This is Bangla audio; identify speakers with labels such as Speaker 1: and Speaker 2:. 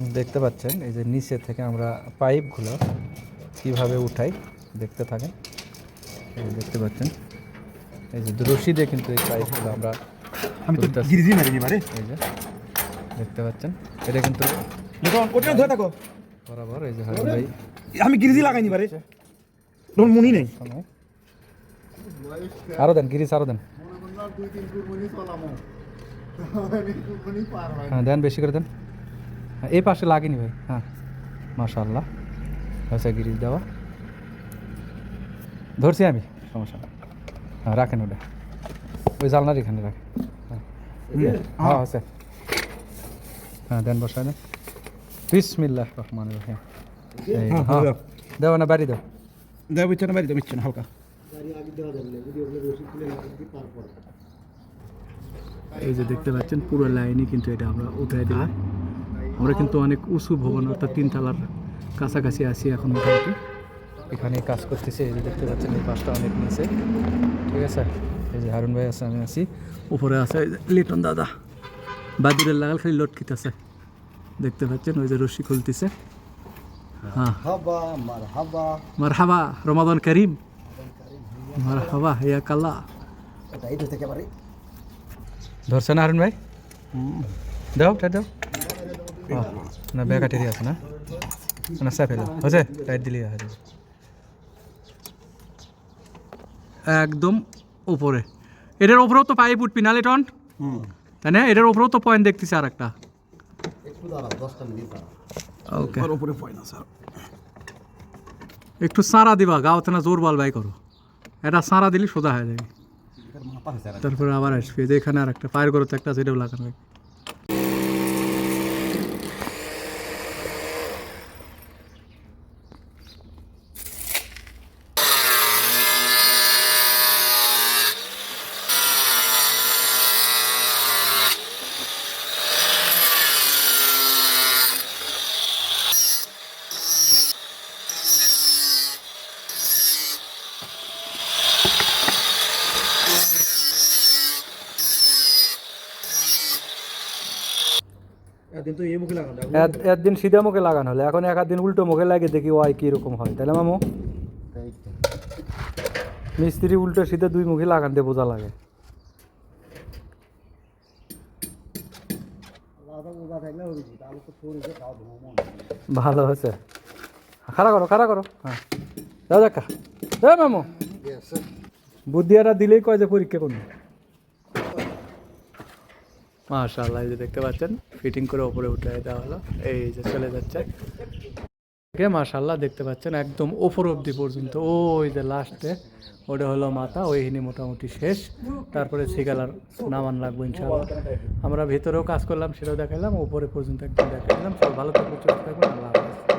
Speaker 1: দেখতে পাচ্ছেন এই যে নিচে থেকে আমরা পাইপগুলো কীভাবে উঠাই দেখতে থাকেন। এই দেখতে পাচ্ছেন এই যে রশি দিয়ে কিন্তু এই পাইপগুলো আমরা
Speaker 2: আমি তো। গিরিজি মারিনি
Speaker 1: এই যে দেখতে পাচ্ছেন এটা কিন্তু
Speaker 2: ওটা ধরে থাকো।
Speaker 1: বরাবর এই যে হারুন ভাই
Speaker 2: আমি গিরিজি লাগাইনি বারে তোমার মনি নেই।
Speaker 1: আরও দেন গিরিশ আরও দেন। হ্যাঁ দেন বেশি করে দেন। হ্যাঁ, এই পাশে লাগেনি ভাই। হ্যাঁ মাশাল্লাহ হয়েছে গিরিশ দেওয়া। ধরছি আমি সমস্যা না হ্যাঁ রাখেন ওটা। ওই জানলার এখানে রাখেন। হ্যাঁ। হ্যাঁ আছে। হ্যাঁ দেন বসায় দেন বিসমিল্লাহ রহমান রহিম।
Speaker 2: হ্যাঁ,
Speaker 1: হ্যাঁ।
Speaker 2: দেও
Speaker 1: না বাড়ি দাও।
Speaker 2: দেওয়া বিচ্ছে না বাড়ি দেওয়া বিচ্ছে না হালকা
Speaker 1: এই যে দেখতে পাচ্ছেন পুরো লাইনই কিন্তু এটা আমরা উঠাই দিলাম। আমরা কিন্তু অনেক উঁচু ভবন অর্থাৎ তিনতলার কাছাকাছি আছি এখন মোটামুটি। এখানে কাজ করতেছে এই যে দেখতে পাচ্ছেন এই পাশটা অনেক নিচে। ঠিক আছে? এই যে হারুন ভাই আছে আমি আছি। উপরে আছে লিটন দাদা। বাদুরের লাগাল খালি লটকিতেছে। দেখতে পাচ্ছেন ওই যে রশি খুলতেছে। হ্যাঁ।
Speaker 3: হাবা মারহাবা।
Speaker 1: রমাদান করিম। মারহাবা ইয়া কাল্লা।
Speaker 3: এটাই তো থেকে পারি
Speaker 1: ধরছে হারুন ভাই? দাও টাইট দাও। না ব্যাগ কাটিয়ে আছে না না সাফে দাও হচ্ছে টাইট দিলেই যাবে একদম উপরে। এটার উপরেও তো পাইপ উঠবি না লিটন তাই না? এটার উপরেও তো পয়েন্ট দেখতেছি আর একটা ওকে
Speaker 2: উপরে পয় না
Speaker 1: একটু সারা দিবা গাওতে না জোর বল বাই করো। এটা সারা দিলে সোজা হয়ে যাবে। তারপরে আবার আসবে। যে এখানে আর একটা ফায়ার করতে একটা সেটাও লাগানো
Speaker 2: একদিন তো মুখে লাগানো
Speaker 1: এক- একদিন সিধা মুখে লাগানো হলে। এখন এক আধ দিন উল্টো মুখে লাগে দেখি ওয়াই কীরকম হয়। তাহলে মামু? মিস্ত্রি উল্টো সিধে দুই মুখে লাগান দিয়ে বোঝা লাগে। ভালো হয়েছে। খাড়া করো খাড়া করো। হ্যাঁ। এ মামু। বুদ্ধি একটা দিলেই কয় যে পরীক্ষা করুন মাশাআল্লাহ, এই যে দেখতে পাচ্ছেন ফিটিং করে ওপরে উঠে দেওয়া হলো, এই যে চলে যাচ্ছে। মাশাল্লাহ দেখতে পাচ্ছেন, একদম ওপর অব্দি পর্যন্ত, ওই যে লাস্টে ওটা হলো মাথা, ওইখানে মোটামুটি শেষ। তারপরে সিগালার নামান লাগবো ইনশাআল্লাহ। আমরা ভেতরেও কাজ করলাম, সেটাও দেখালাম ওপরে পর্যন্ত একদম দেখালাম সব ভালো থাকবে চলতে থাকবেন, আল্লাহ হাফেজ।